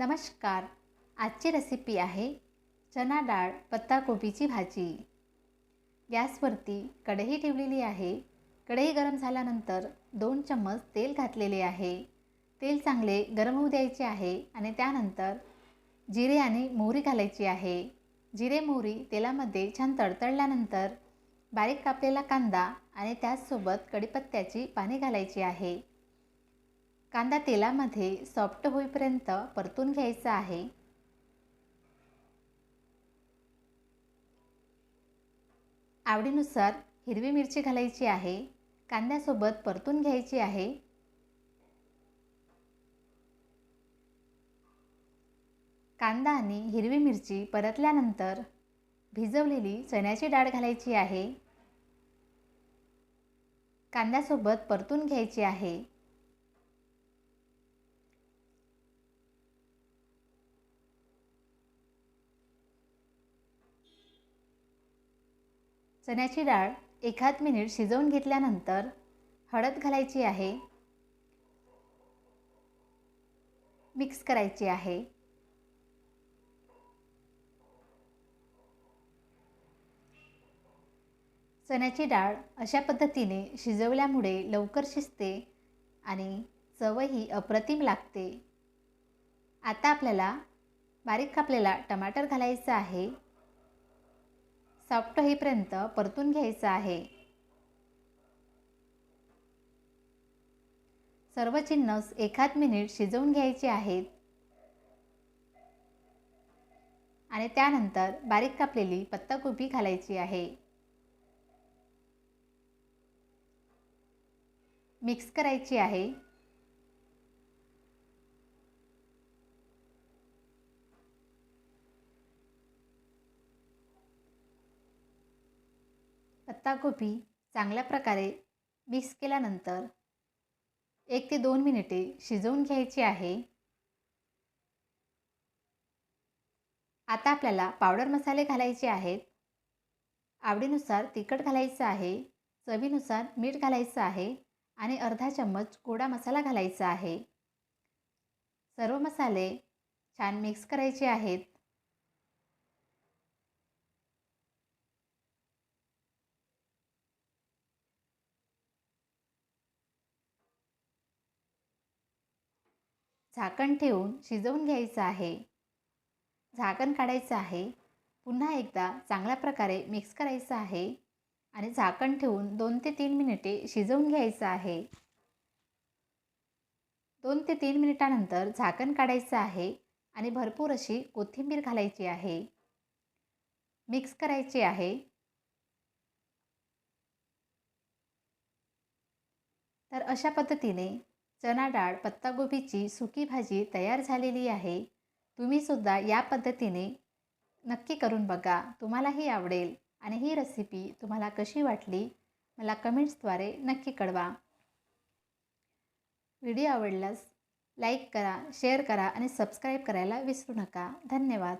नमस्कार. आजची रेसिपी आहे चना डाळ पत्ताकोबीची भाजी. गॅसवरती कढई ठेवलेली आहे. कढई गरम झाल्यानंतर दोन चम्मच तेल घातलेले आहे. तेल चांगले गरम होऊ द्यायचे आहे आणि त्यानंतर जिरे आणि मोहरी घालायची आहे. जिरे मोहरी तेलामध्ये छान तडतडल्यानंतर बारीक कापलेला कांदा आणि त्याचसोबत कडीपत्त्याची पाने घालायची आहे. कांदा तेलामध्ये सॉफ्ट होईपर्यंत परतून घ्यायचा आहे. आवडीनुसार हिरवी मिरची घालायची आहे. कांद्यासोबत परतून घ्यायची आहे. कांदा आणि हिरवी मिरची परतल्यानंतर भिजवलेली चण्याची डाळ घालायची आहे. कांद्यासोबत परतून घ्यायची आहे. चण्याची डाळ एखाद मिनिट शिजवून घेतल्यानंतर हळद घालायची आहे. मिक्स करायची आहे. चण्याची डाळ अशा पद्धतीने शिजवल्यामुळे लवकर शिजते आणि चवही अप्रतिम लागते. आता आपल्याला बारीक कापलेला टमाटर घालायचा आहे. सॉफ्ट होईपर्यंत परतून घ्यायचं आहे. सर्व चिन्नस एखाद मिनिट शिजवून घ्यायचे आहेत. आणि त्यानंतर बारीक कापलेली पत्ताकोबी घालायची आहे. मिक्स करायची आहे. पत्ताकोबी चांगल्या प्रकारे मिक्स केल्यानंतर एक ते दोन मिनिटे शिजवून घ्यायची आहे. आता आपल्याला पावडर मसाले घालायचे आहेत. आवडीनुसार तिखट घालायचं आहे चवीनुसार मीठ घालायचं आहे आणि अर्धा चम्मच गोडा मसाला घालायचा आहे. सर्व मसाले छान मिक्स करायचे आहेत. झाकण ठेवून शिजवून घ्यायचं आहे. झाकण काढायचं आहे. पुन्हा एकदा चांगल्या प्रकारे मिक्स करायचं आहे आणि झाकण ठेवून दोन ते तीन मिनिटे शिजवून घ्यायचं आहे. दोन ते तीन मिनिटानंतर झाकण काढायचं आहे आणि भरपूर अशी कोथिंबीर घालायची आहे. मिक्स करायची आहे. तर अशा पद्धतीने चना डाळ पत्तागोबीची सुकी भाजी तयार झालेली आहे. तुम्हीसुद्धा या पद्धतीने नक्की करून बघा. तुम्हालाही आवडेल. आणि ही रेसिपी तुम्हाला कशी वाटली मला कमेंट्सद्वारे नक्की कळवा. व्हिडिओ आवडल्यास लाईक करा शेअर करा आणि सबस्क्राईब करायला विसरू नका. धन्यवाद.